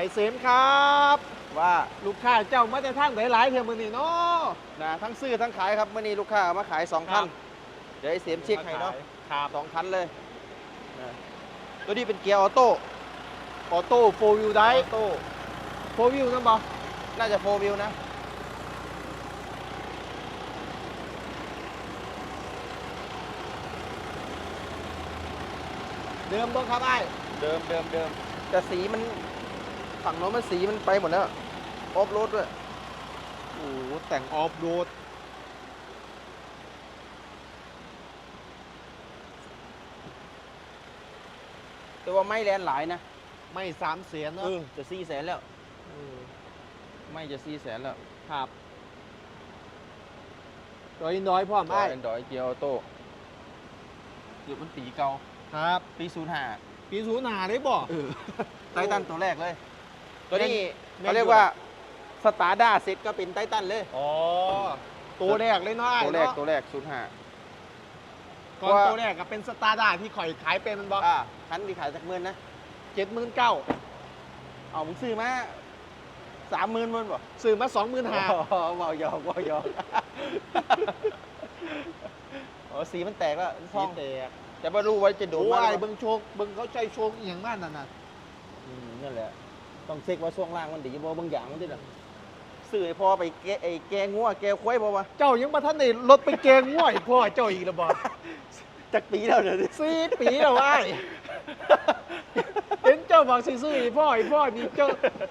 อ้เสมครับ ว่าลูกค้าเจ้ามาแต่ทางหลายๆเที่ยวมื้อนี้เนาะนะทั้งซื้อทั้งขายครับเมื่อนี้ลูกค้าเอามาขายสองครัคับนเดี๋ยวไอ้เสียมเช็คให้เนาะครับสองคันเลยนะตัวนี้เป็นเกียร์ออโต้ออโต้โฟวิวได้ออโต้โฟวิวนั่นบ่น่าจะโฟวิวนะเดิมบ่ครับไอ้เดิมเดิมเดิมแต่สีมัน ฝั่งโน้นมันสีมันไปหมดแล้ว ออฟโรดด้วย โอ้โหแต่งออฟโรดแต่ว่าไม่แลนหลายนะ ไม่สามเสียนเอเนาะอจะสี่แสนแล้ว เออไม่จะสี่แสนแล้วครับตัวน้อยพร้อมไอ้ไอ้ดอยเกียร์ออโต้เกือบมันปีเก่าครับ ปีศูนย์ห้าปีศูนย์หาได้บ่ ไททันตัวแรกเลย ตัวนี้แม่นเขาเรียกว่าสตาร์ด้าเซ็ตก็เป็นไททันเลย อ๋อ ตัวแรกเลยเนาะไอ้ตัวแรกเนาะตัวแรกศูนย์ห้าก่อนว่าตัวแรกก็เป็นสตาร์ดาที่ข่อยขายเป็นมันบ่อ่าคันที่ขายจากหมื่นนะเจ็ดหมื่นเก้าเอามึงซื้อมาสามหมื่นมันบ่ซื้อมาสองหมื่นห้าอ๋อเบาหยอกเบาหยอกอ๋อสีมันแตกแล้วทสีองแตกแต่ไม่รู้ว่าจะโดโอ้นมาหไอ้รือเปเบิ่ล่างโชคเบิ่งเขาใจโชคอหย่างนั้นน่ะนะอืมนั่นแหละ ต้องเช็คว่าช่วงล่างมันดีบ่บางอย่างมันดิล่ะซื้อให้พอไปแกะไอ้แกงัวแกควายบ่วะเจ้ายังมาท่านได้รถไปเกงง่วยพ่อเจ้าอีกแล้วบ่จักปีแล้วเดี๋ยวนี้สี่ปีแล้วไอ้เห็นเจ้าบอกซื้อๆอีพ่ออีพ่อนี่เจ้า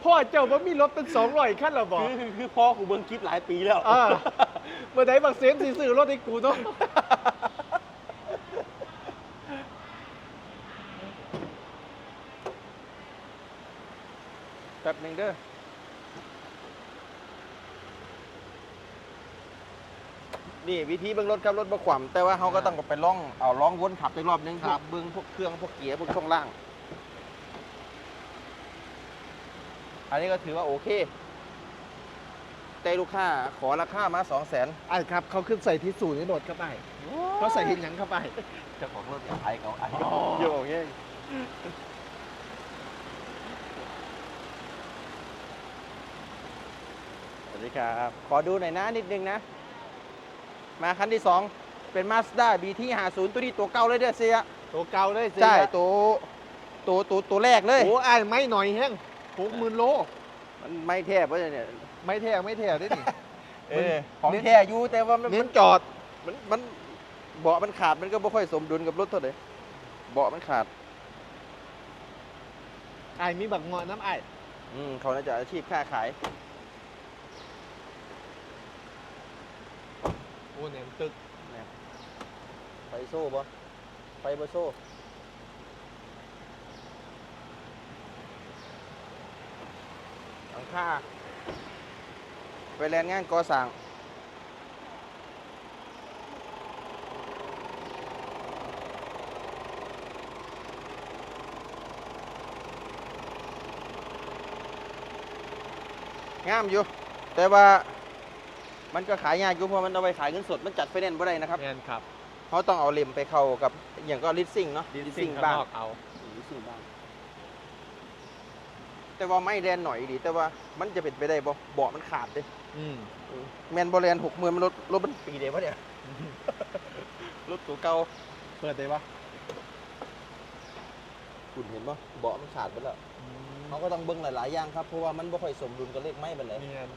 พ่อเจ้าบ่มีรถเป็นสองร้อยคันแล้วบ่คือคือคือพ่อกูเบิ่งคลิปหลายปีแล้วเออเมื่อใดบักเซนสิซื้อรถให้กูเนาะ ป๊บหนึงเด้อนี่วิธีเบิ่งรถครับรถบ่ขวำแต่ว่าเขาก็ต้องไปล่องเอาล่องวนขับอีกรอบนึงพวกเบิ่งพวกเครื่องพวกเกียร์พวกช่วงล่าง อันนี้ก็ถือว่าโอเคแต่ลูกค้าขอราคามา2 0 0 0 0นไอ้ครับเขาขึ้นใส่ที่สูตรในรถเข้าไปเขาใส่เห็นหยังเข้าไปเจ้าของรถอยากไอ้เขาไอ้อ๋อโยกเงี้ยสวัส ดีครับ ขอดูหน่อยนะนิดนึงนะ มาคันที่ 2 เป็น Mazda BT 50ตัวนี้ตัวเก่าเลยเด้อเสียตัวเก่าเลยสิใช่ตัวตัวตัวตัวแรกเลยโอ้ไอ้ไม่หน่อยแห้งหกหมื่นโล มันไม่แทบว่าเนี่ยไม่แท้ไม่แท้ได้นี่เออของแท้อยู่แต่ว่ามันเน้มันนจอดมันมันเบาะมันขาดมันก็ไม่ค่อยสมดุลกับรถเท่าไหร่เบาะมันขาดไอ้มีบักเงาะน้ำไอ้อืมเขาน่าจะอาชีพค้าขาย อ้เนี่ยตึกไฟโซ่บ่ไฟบ่โซ่หลังคาไปแลนงานก่อสร้างงามอยู่ แต่ว่า มันก็ขายยากอยู่เพราะมันเอาไปขายเงินสดมันจัดไฟแนนซ์บ่ได้นะครับแมนครับเขาต้องเอาเลมไปเข้ากับอย่างก็ลิสซิ่งเนาะซิ่งบ้าข้างงนอกเอาลิสซิ่งบ้างแต่ว่าไม่แรงหน่อยดีแต่ว่ามันจะเป็นไปได้บ่เบาะมันขาดเด้อืมแมนบอลแลนหกหมื่นมันรถรถมันปีเดียววะเนี่ยรถตัวเก่าเปิดได้ปะคุณเห็นปะเบาะมันขาดไปแล้วเขาก็ต้องเบิ่งหลายๆอย่างครับเพราะว่ามันไม่ค่อยสมดุลกับเลขไม้เป็นไรเมียน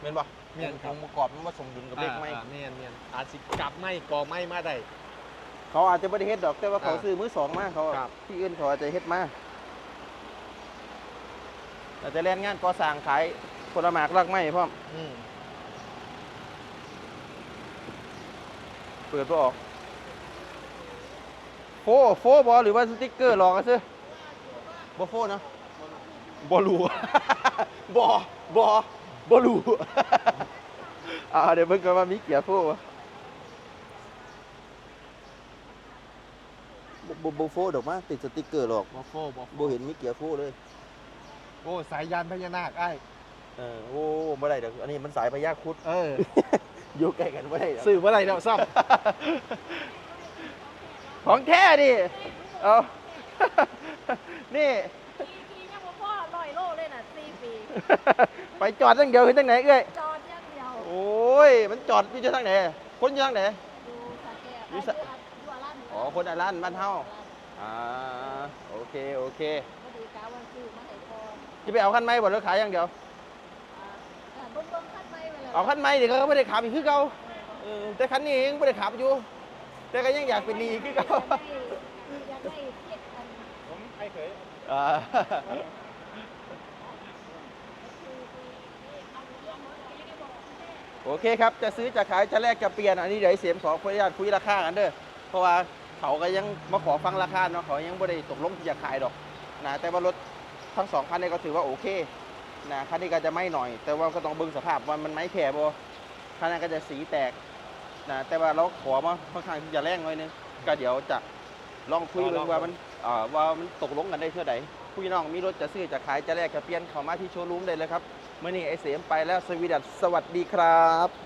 เห็นปะแม่นครับ องค์ประกอบมันว่าสมดุลกับเลขไม้อ่าเมียนเมียนอาจสิกลับไม่กอไม่มาได้ เขาอาจจะไม่ได้เฮ็ดดอกแต่ว่าเขาอ่าซื้อมือสองมาเขาครับ ที่อื่นเขาอาจจะเฮ็ดมาอาจจะแล่นงานก่อสร้างขายผลไม้รากไม้พร้อมอืมเปิดบ่ออกโฟโฟบอหรือว่าสติ๊กเกอร์หลอกกันซื้อบอโฟเนาะบอลูบอบอ บอลูอ่าเดี๋ยวเพิ่งกันว่ามีเกียร์โฟวะบอบอโฟดอกมาติดสติ๊กเกอร์หรอกบอโฟบอโฟบเห็นมีเกียร์โฟเลยโอ้สายยานพญานาคไอ้เออโอ้ไม่ได้เดี๋ยวอันนี้มันสายพญาครุดเอออยู่ใกล้กันไม่ได้ดอก สื่อว่าอะไรเดี๋ยวซ้ของแท้ดิ เอา นี่ ทีทีเนี่ยพ่อลอยโล ไปจอดตั้งเดียวคือตั้งไหนเอ้ยจอดอย่างเดียวโอ้ยมันจอดอยู่จะทางไหนคนอยู่ทางไหนดูสแกนอยู่สะดูอารันอ๋อคนอารันบ้านเฮาอ่าโอเคโอเคพอดีกาวันซื้อมาให้พอจะไปเอาคันไม้บ่หรือขายอย่างเดียวอ่าอ่าเบิ่งเบิ่งคันไม้ไว้แล้วเอาคันไม้เดี๋ยวเขาไม่ได้ขับอีกคือเก่าเออแต่คันนี้เองไม่ได้ขับอยู่ แต่ก็ยังอยากเป็นหนีอีกคือเก่าอยากได้อยากได้เจ็ดอันผมไอ้เคย อ่า โอเคครับ จะซื้อจะขายจะแลกจะเปลี่ยนอันนี้เดี๋ยวเสียมขอขออนุญาตคุยราคากันเด้อเพราะว่าเขาก็ยังมาขอฟังราคาเนาะเขายังไม่ได้ตกลงที่จะขายดอกนะแต่ว่ารถทั้งสองคันนี้ก็ถือว่าโอเคนะคันนี้ก็จะไม่หน่อย แต่ว่าก็ต้องเบิ่งสภาพว่ามันไม่แข็บ่คันนั้นก็จะสีแตกนะแต่ว่าเราขอมาค่อนข้างที่จะแรงหน่อยนึงก็เดี๋ยวจะ ลองคุยกันว่ามันอ่าว่ามันตกลงกันได้เท่าไหร่พี่น้องมีรถจะซื้อจะขายจะแลกจะเปลี่ยนเข้ามาที่โชว์รูมได้เลยครับเมื่อนี้ไอเสียมไปแล้วสวีดัสสวัสดีครับ